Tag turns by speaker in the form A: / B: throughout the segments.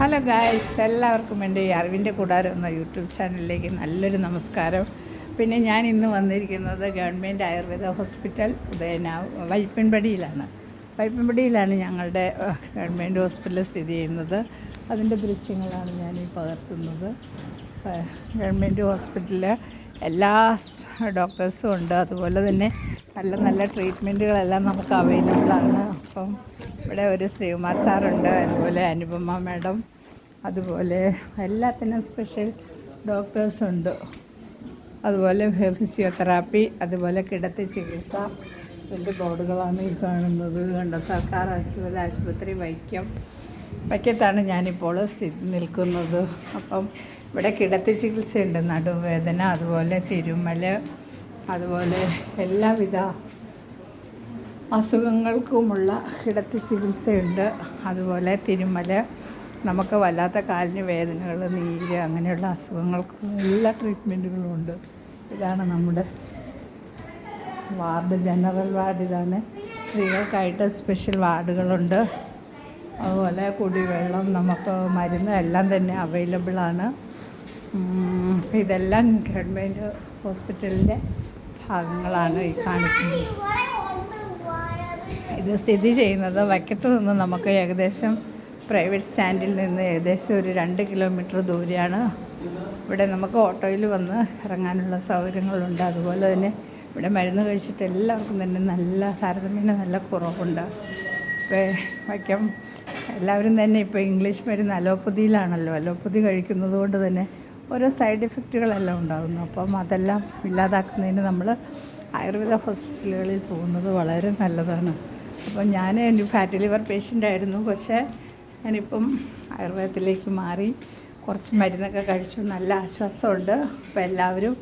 A: Hello guys എല്ലാവർക്കും എന്റെ അറിവിന്റെ കൂടാരം എന്ന യൂട്യൂബ് ചാനലിലേക്ക് നല്ലൊരു നമസ്കാരം. പിന്നെ ഞാൻ ഇന്ന് വന്നിരിക്കുന്നത് ഗവൺമെന്റ് ആയുർവേദ ഹോസ്പിറ്റൽ ഉദയന വൈപ്പൻപടിയിലാണ്. വൈപ്പൻപടിയിലാണ് ഞങ്ങളുടെ ഗവൺമെന്റ് ഹോസ്പിറ്റൽ സ്ഥിതി ചെയ്യുന്നത്. അതിന്റെ ദൃശ്യങ്ങളാണ് ഞാൻ ഈ പകർത്തുന്നത് ഗവൺമെന്റ് ഹോസ്പിറ്റലിൽ എല്ലാ ഡോക്ടേഴ്സും ഉണ്ട്. അതുപോലെ തന്നെ നല്ല നല്ല ട്രീറ്റ്മെന്റുകളെല്ലാം നമുക്ക് അവൈലബിളാണ് അപ്പം ഇവിടെ ഒരു ശ്രീകുമാർ സാറുണ്ട് അതുപോലെ അനുപമ മാഡം അതുപോലെ എല്ലാത്തിനും സ്പെഷ്യൽ ഡോക്ടേഴ്സ് ഉണ്ട്. അതുപോലെ ഫിസിയോതെറാപ്പി അതുപോലെ കിടത്തി ചികിത്സ ഇതിന്റെ ബോർഡുകളാണ് ഈ കാണുന്നത്. കണ്ട? സർക്കാർ ആശുപത്രി ആശുപത്രി വൈക്കം. വൈക്കത്താണ് ഞാനിപ്പോൾ നിൽക്കുന്നത്. അപ്പം ഇവിടെ കിടത്തി ചികിത്സയുണ്ട്. നടുവേദന അതുപോലെ തിരുമല അതുപോലെ എല്ലാവിധ അസുഖങ്ങൾക്കുമുള്ള കിടത്തി ചികിത്സയുണ്ട്. അതുപോലെ തിരുമല നമുക്ക് വല്ലാത്ത കാലിന് വേദനകൾ നീര് അങ്ങനെയുള്ള അസുഖങ്ങൾക്കും എല്ലാ ട്രീറ്റ്മെന്റുകളും ഉണ്ട് ഇതാണ് നമ്മുടെ വാർഡ് ജനറൽ വാർഡ് ഇതാണ്. സ്ത്രീകൾക്കായിട്ട് സ്പെഷ്യൽ വാർഡുകളുണ്ട്. അതുപോലെ കുടിവെള്ളം നമുക്ക് മരുന്ന് എല്ലാം തന്നെ അവൈലബിളാണ് ഇതെല്ലാം ഗവൺമെന്റ് ഹോസ്പിറ്റലിന്റെ ഭാഗങ്ങളാണ് ഈ കാണിക്കുന്നത്. ഇത് സ്ഥിതി ചെയ്യുന്നത് വൈക്കത്ത് നിന്ന് നമുക്ക് ഏകദേശം പ്രൈവറ്റ് സ്റ്റാൻഡിൽ നിന്ന് ഏകദേശം ഒരു രണ്ട് കിലോമീറ്റർ ദൂരെയാണ്. ഇവിടെ നമുക്ക് ഓട്ടോയിൽ വന്ന് ഇറങ്ങാനുള്ള സൗകര്യങ്ങളുണ്ട്. അതുപോലെ തന്നെ ഇവിടെ മരുന്ന് കഴിച്ചിട്ട് എല്ലാവർക്കും തന്നെ നല്ല താരതമ്യേന നല്ല കുറവുണ്ട്. വയ്ക്കം എല്ലാവരും തന്നെ ഇപ്പോൾ ഇംഗ്ലീഷ് മരുന്ന് അലോപ്പതിയിലാണല്ലോ. അലോപ്പതി കഴിക്കുന്നത് കൊണ്ട് തന്നെ ഓരോ സൈഡ് എഫക്റ്റുകളെല്ലാം ഉണ്ടാകുന്നു. അപ്പം അതെല്ലാം ഇല്ലാതാക്കുന്നതിന് നമ്മൾ ആയുർവേദ ഹോസ്പിറ്റലുകളിൽ പോകുന്നത് വളരെ നല്ലതാണ്. അപ്പം ഞാൻ എന്റെ ഫാറ്റ് ലിവർ പേഷ്യന്റ് ആയിരുന്നു. പക്ഷേ ഞാനിപ്പം ആയുർവേദത്തിലേക്ക് മാറി കുറച്ച് മരുന്നൊക്കെ കഴിച്ചു. നല്ല ആശ്വാസമുണ്ട്. അപ്പോൾ എല്ലാവരും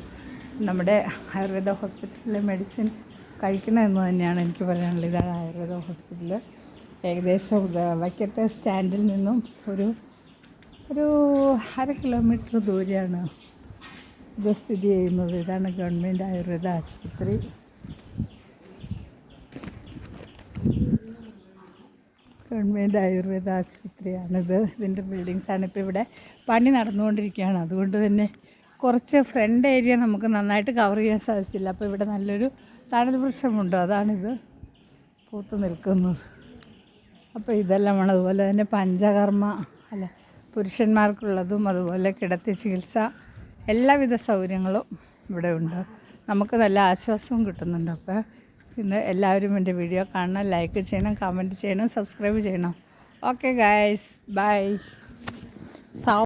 A: നമ്മുടെ ആയുർവേദ ഹോസ്പിറ്റലിലെ മെഡിസിൻ കഴിക്കണമെന്ന് തന്നെയാണ് എനിക്ക് പറയാനുള്ളത്. ഇതാണ് ആയുർവേദ ഹോസ്പിറ്റൽ ഏകദേശം വൈക്കത്തെ സ്റ്റാൻഡിൽ നിന്നും ഒരു ഒരു അര കിലോമീറ്റർ ദൂരെയാണ് ഇത് സ്ഥിതി ചെയ്യുന്നത്. ഇതാണ് ഗവൺമെന്റ് ആയുർവേദ ആശുപത്രി. ഗവൺമെന്റ് ആയുർവേദ ആശുപത്രിയാണിത്. ഇതിന്റെ ബിൽഡിങ്സാണ് ഇപ്പോൾ ഇവിടെ പണി നടന്നുകൊണ്ടിരിക്കുകയാണ്. അതുകൊണ്ട് തന്നെ കുറച്ച് ഫ്രണ്ട് ഏരിയ നമുക്ക് നന്നായിട്ട് കവർ ചെയ്യാൻ സാധിച്ചില്ല. അപ്പോൾ ഇവിടെ നല്ലൊരു തണൽ വൃക്ഷമുണ്ട്. അതാണിത് പൂത്ത് നിൽക്കുന്നത്. അപ്പോൾ ഇതെല്ലാമാണ് അതുപോലെ തന്നെ പഞ്ചകർമ്മ അല്ല പുരുഷന്മാർക്കുള്ളതും അതുപോലെ കിടത്തി ചികിത്സ എല്ലാവിധ സൗകര്യങ്ങളും ഇവിടെ ഉണ്ട്. നമുക്ക് നല്ല ആശ്വാസവും കിട്ടുന്നുണ്ട്. അപ്പോൾ ഇന്ന് എല്ലാവരും എന്റെ വീഡിയോ കാണണം ലൈക്ക് ചെയ്യണം കമന്റ് ചെയ്യണം സബ്സ്ക്രൈബ് ചെയ്യണം. ഓക്കെ ഗായ്സ് ബൈ സൗ